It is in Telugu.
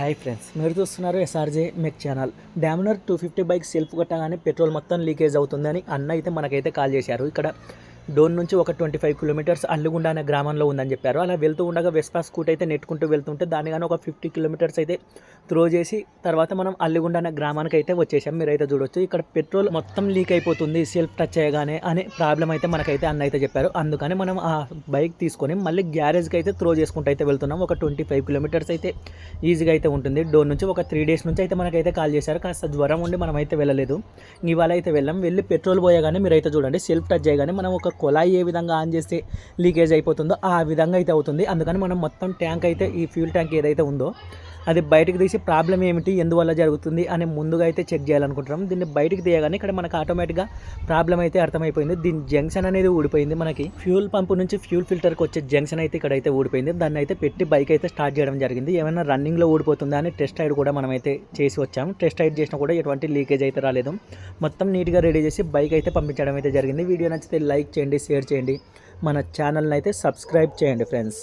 హాయ్ ఫ్రెండ్స్ మీరు చూస్తున్నారు SRJ Mech channel. Dominar two fifty bike self కొట్టగానే పెట్రోల్ మొత్తం లీకేజ్ అవుతుందని అన్న అయితే మనకైతే కాల్ చేశారు. ఇక్కడ డోన్ నుంచి ఒక ట్వంటీ ఫైవ్ కిలోమీటర్స్ అల్లుగుండ అనే గ్రామంలో ఉందని చెప్పారు. అలా వెళ్తూ ఉండగా వెస్పా స్కూట్ అయితే నెట్టుకుంటూ వెళ్తుంటే దానిగానే కానీ ఒక ఫిఫ్టీ కిలోమీటర్స్ అయితే త్రో చేసి తర్వాత మనం అల్లుగుండ అనే గ్రామానికి అయితే వచ్చేసాం. మీరైతే చూడొచ్చు. ఇక్కడ పెట్రోల్ మొత్తం లీక్ అయిపోతుంది. సెల్ఫ్ టచ్ చేయగానే అనే ప్రాబ్లం అయితే మనకైతే అన్న అయితే చెప్పారు. అందుకని మనం ఆ బైక్ తీసుకొని మళ్ళీ గ్యారేజ్కి అయితే త్రో చేసుకుంటూ అయితే వెళ్తున్నాం. ఒక ట్వంటీ ఫైవ్ కిలోమీటర్స్ అయితే ఈజీగా అయితే ఉంటుంది. డోర్ నుంచి ఒక త్రీ డేస్ నుంచి అయితే మనకైతే కాల్ చేశారు. కాస్త జ్వరం ఉండి మనం అయితే వెళ్ళలేదు. ఇవాళ అయితే వెళ్ళాం. వెళ్ళి పెట్రోల్ పోయగానే మీరు అయితే చూడండి. సెల్ఫ్ టచ్ చేయగానే మనం ఒక కొలాయి ఏ విధంగా ఆన్ చేస్తే లీకేజ్ అయిపోతుందో ఆ విధంగా అయితే అవుతుంది. అందుకని మనం మొత్తం ట్యాంక్ అయితే ఈ ఫ్యూల్ ట్యాంక్ ఏదైతే ఉందో అది బయటకు తీసి ప్రాబ్లం ఏమిటి ఎందువల్ల జరుగుతుంది అని ముందుగా అయితే చెక్ చేయాలనుకుంటున్నాం. దీన్ని బయటకు తీయగానే ఇక్కడ మనకు ఆటోమేటిక్గా ప్రాబ్లం అయితే అర్థమైపోయింది. దీని జంక్షన్ అనేది ఊడిపోయింది మనకి. ఫ్యూల్ పంప్ నుంచి ఫ్యూల్ ఫిల్టర్కి వచ్చే జంక్షన్ అయితే ఇక్కడ అయితే ఊడిపోయింది. దాన్ని అయితే పెట్టి బైక్ అయితే స్టార్ట్ చేయడం జరిగింది. ఏమైనా రన్నింగ్లో ఊడిపోతుందా అని టెస్ట్ రైడ్ కూడా మనం అయితే చేసి వచ్చాము టెస్ట్ రైడ్ చేసినా కూడా ఎటువంటి లీకేజ్ అయితే రాలేదు. మొత్తం నీట్గా రెడీ చేసి బైక్ అయితే పంపించడం అయితే జరిగింది. వీడియో నచ్చితే లైక్ చేయండి షేర్ చేయండి. మన ఛానల్ని అయితే సబ్స్క్రైబ్ చేయండి ఫ్రెండ్స్.